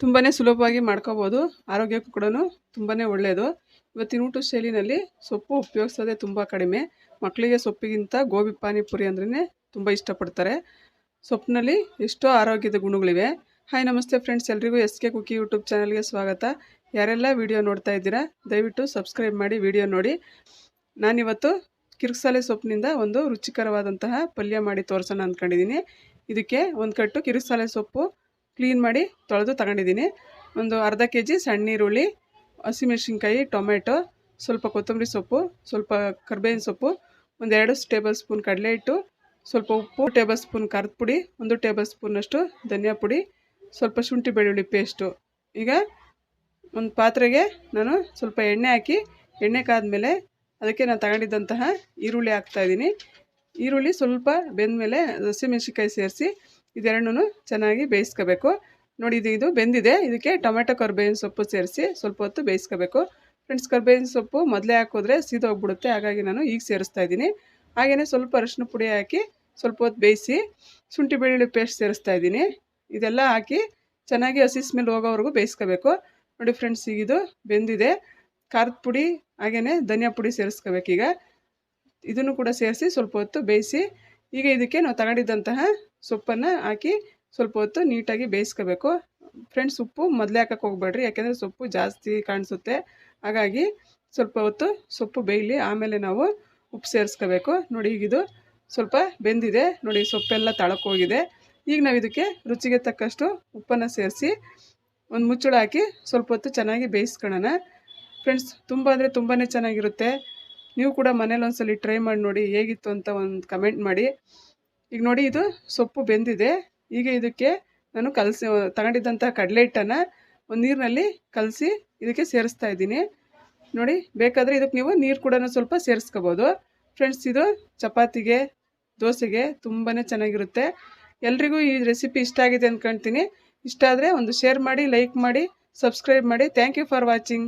ತುಂಬಾ ಸುಲಭವಾಗಿ ಮಾಡ್ಕೋಬೋದು. ಆರೋಗ್ಯಕ್ಕೂ ಕೂಡ ತುಂಬಾ ಒಳ್ಳೆಯದು ಇವತ್ತಿನ ಊಟ ಶೈಲಿನಲ್ಲಿ ಸೊಪ್ಪು ಉಪಯೋಗಿಸೋದೇ ತುಂಬ ಕಡಿಮೆ. ಮಕ್ಕಳಿಗೆ ಸೊಪ್ಪಿಗಿಂತ ಗೋಬಿ, ಪಾನಿಪುರಿ ಅಂದ್ರೇ ತುಂಬ ಇಷ್ಟಪಡ್ತಾರೆ. ಸೊಪ್ಪಿನಲ್ಲಿ ಎಷ್ಟೋ ಆರೋಗ್ಯದ ಗುಣಗಳಿವೆ. ಹಾಯ್, ನಮಸ್ತೆ ಫ್ರೆಂಡ್ಸ್ ಎಲ್ರಿಗೂ ಎಸ್ ಕೆ ಕುಕ್ಕಿ ಯೂಟ್ಯೂಬ್ ಚಾನಲ್ಗೆ ಸ್ವಾಗತ. ಯಾರೆಲ್ಲ ವಿಡಿಯೋ ನೋಡ್ತಾ ಇದ್ದೀರಾ, ದಯವಿಟ್ಟು ಸಬ್ಸ್ಕ್ರೈಬ್ ಮಾಡಿ ವಿಡಿಯೋ ನೋಡಿ. ನಾನಿವತ್ತು ಕಿರ್ಕ್ಸಾಲೆ ಸೊಪ್ಪಿನಿಂದ ಒಂದು ರುಚಿಕರವಾದಂತಹ ಪಲ್ಯ ಮಾಡಿ ತೋರಿಸೋಣ ಅಂದ್ಕೊಂಡಿದ್ದೀನಿ ಇದಕ್ಕೆ ಒಂದು ಕಟ್ಟು ಕಿರುಕ್ಸಾಲೆ ಸೊಪ್ಪು ಕ್ಲೀನ್ ಮಾಡಿ ತೊಳೆದು ತಗೊಂಡಿದ್ದೀನಿ. ಒಂದು ಅರ್ಧ ಕೆ ಜಿ ಸಣ್ಣ ಈರುಳ್ಳಿ ಹಸಿಮೆಣಸಿನ್ಕಾಯಿ ಟೊಮೆಟೊ ಸ್ವಲ್ಪ ಕೊತ್ತಂಬರಿ ಸೊಪ್ಪು, ಸ್ವಲ್ಪ ಕರ್ಬೇವಿನ ಸೊಪ್ಪು ಒಂದೆರಡು ಟೇಬಲ್ ಸ್ಪೂನ್ ಕಡಲೆ ಹಿಟ್ಟು, ಸ್ವಲ್ಪ ಉಪ್ಪು ಟೇಬಲ್ ಸ್ಪೂನ್ ಖಾರದ ಪುಡಿ, ಒಂದು ಟೇಬಲ್ ಸ್ಪೂನಷ್ಟು ಧನಿಯಾ ಪುಡಿ, ಸ್ವಲ್ಪ ಶುಂಠಿ ಬೆಳ್ಳುಳ್ಳಿ ಪೇಸ್ಟು. ಈಗ ಒಂದು ಪಾತ್ರೆಗೆ ನಾನು ಸ್ವಲ್ಪ ಎಣ್ಣೆ ಹಾಕಿ, ಎಣ್ಣೆ ಕಾದ ಮೇಲೆ ಅದಕ್ಕೆ ನಾನು ತಗೊಂಡಿದ್ದಂತಹ ಈರುಳ್ಳಿ ಹಾಕ್ತಾಯಿದ್ದೀನಿ ಈರುಳ್ಳಿ ಸ್ವಲ್ಪ ಬೆಂದಮೇಲೆ ಹಸಿಮೆಣ್ಸಿನ್ಕಾಯಿ ಸೇರಿಸಿ ಇದೆರಡನ್ನೂ ಚೆನ್ನಾಗಿ ಬೇಯಿಸ್ಕೋಬೇಕು. ನೋಡಿ, ಇದು ಇದು ಬೆಂದಿದೆ. ಇದಕ್ಕೆ ಟೊಮೆಟೊ, ಕರ್ಬೇವಿನ ಸೊಪ್ಪು ಸೇರಿಸಿ ಸ್ವಲ್ಪ ಹೊತ್ತು ಬೇಯಿಸ್ಕೋಬೇಕು. ಫ್ರೆಂಡ್ಸ್, ಕರ್ಬೇವಿನ ಸೊಪ್ಪು ಮೊದಲೇ ಹಾಕಿದ್ರೆ ಸೀದೋಗ್ಬಿಡುತ್ತೆ. ಹಾಗಾಗಿ ನಾನು ಈಗ ಸೇರಿಸ್ತಾ ಇದ್ದೀನಿ. ಹಾಗೆಯೇ ಸ್ವಲ್ಪ ಅರಿಶಿನ ಪುಡಿ ಹಾಕಿ ಸ್ವಲ್ಪ ಹೊತ್ತು ಬೇಯಿಸಿ ಶುಂಠಿ, ಬೆಳ್ಳುಳ್ಳಿ ಪೇಸ್ಟ್ ಸೇರಿಸ್ತಾ ಇದ್ದೀನಿ. ಇದೆಲ್ಲ ಹಾಕಿ ಚೆನ್ನಾಗಿ ಹಸಿ ಸ್ಮೆಲ್ ಹೋಗೋವರೆಗೂ ಬೇಯಿಸ್ಕೋಬೇಕು. ನೋಡಿ, ಫ್ರೆಂಡ್ಸ್ ಈಗಿದು ಬೆಂದಿದೆ. ಖಾರದ ಪುಡಿ ಹಾಗೆಯೇ ಧನಿಯಾ ಪುಡಿ ಸೇರಿಸ್ಕೋಬೇಕೀಗ. ಇದನ್ನು ಕೂಡ ಸೇರಿಸಿ ಸ್ವಲ್ಪ ಹೊತ್ತು ಬೇಯಿಸಿ, ಈಗ ಇದಕ್ಕೆ ನಾವು ತಗೊಂಡಿದ್ದಂತಹ ಸೊಪ್ಪನ್ನು ಹಾಕಿ ಸ್ವಲ್ಪ ಹೊತ್ತು ನೀಟಾಗಿ ಬೇಯಿಸ್ಕೋಬೇಕು. ಫ್ರೆಂಡ್ಸ್ ಉಪ್ಪು ಮೊದಲೇ ಹಾಕಕ್ಕೆ ಹೋಗ್ಬೇಡ್ರಿ, ಯಾಕೆಂದರೆ ಸೊಪ್ಪು ಜಾಸ್ತಿ ಕಾಣಿಸುತ್ತೆ. ಹಾಗಾಗಿ ಸ್ವಲ್ಪ ಹೊತ್ತು ಸೊಪ್ಪು ಬೇಯಲಿ, ಆಮೇಲೆ ನಾವು ಉಪ್ಪು ಸೇರಿಸ್ಕೋಬೇಕು. ನೋಡಿ ಈಗಿದು ಸ್ವಲ್ಪ ಬೆಂದಿದೆ. ನೋಡಿ, ಸೊಪ್ಪೆಲ್ಲ ತಳಕೋಗಿದೆ ಈಗ ನಾವು ಇದಕ್ಕೆ ರುಚಿಗೆ ತಕ್ಕಷ್ಟು ಉಪ್ಪನ್ನು ಸೇರಿಸಿ ಒಂದು ಮುಚ್ಚಳ ಹಾಕಿ ಸ್ವಲ್ಪ ಹೊತ್ತು ಚೆನ್ನಾಗಿ ಬೇಯಿಸ್ಕೊಳ್ಳೋಣ ಫ್ರೆಂಡ್ಸ್ ತುಂಬ ಅಂದರೆ ತುಂಬಾ ಚೆನ್ನಾಗಿರುತ್ತೆ. ನೀವು ಕೂಡ ಮನೇಲಿ ಒಂದ್ಸಲಿ ಟ್ರೈ ಮಾಡಿ ನೋಡಿ ಹೇಗಿತ್ತು ಅಂತ ಒಂದು ಕಮೆಂಟ್ ಮಾಡಿ. ಈಗ ನೋಡಿ ಇದು ಸೊಪ್ಪು ಬೆಂದಿದೆ. ಈಗ ಇದಕ್ಕೆ ನಾನು ಕಲಸಿ ತಗೊಂಡಿದ್ದಂಥ ಕಡಲೆ ಹಿಟ್ಟನ್ನು ಒಂದು ನೀರಿನಲ್ಲಿ ಕಲಸಿ ಇದಕ್ಕೆ ಸೇರಿಸ್ತಾ ಇದ್ದೀನಿ. ನೋಡಿ, ಬೇಕಾದರೆ ಇದಕ್ಕೆ ನೀವು ನೀರು ಕೂಡ ಸ್ವಲ್ಪ ಸೇರಿಸ್ಕೋಬೋದು. ಫ್ರೆಂಡ್ಸ್ ಇದು ಚಪಾತಿಗೆ, ದೋಸೆಗೆ ತುಂಬಾ ಚೆನ್ನಾಗಿರುತ್ತೆ. ಎಲ್ರಿಗೂ ಈ ರೆಸಿಪಿ ಇಷ್ಟ ಆಗಿದೆ ಅಂದ್ಕೊಳ್ತೀನಿ ಇಷ್ಟ ಆದರೆ ಒಂದು ಶೇರ್ ಮಾಡಿ ಲೈಕ್ ಮಾಡಿ ಸಬ್ಸ್ಕ್ರೈಬ್ ಮಾಡಿ. Thank you for watching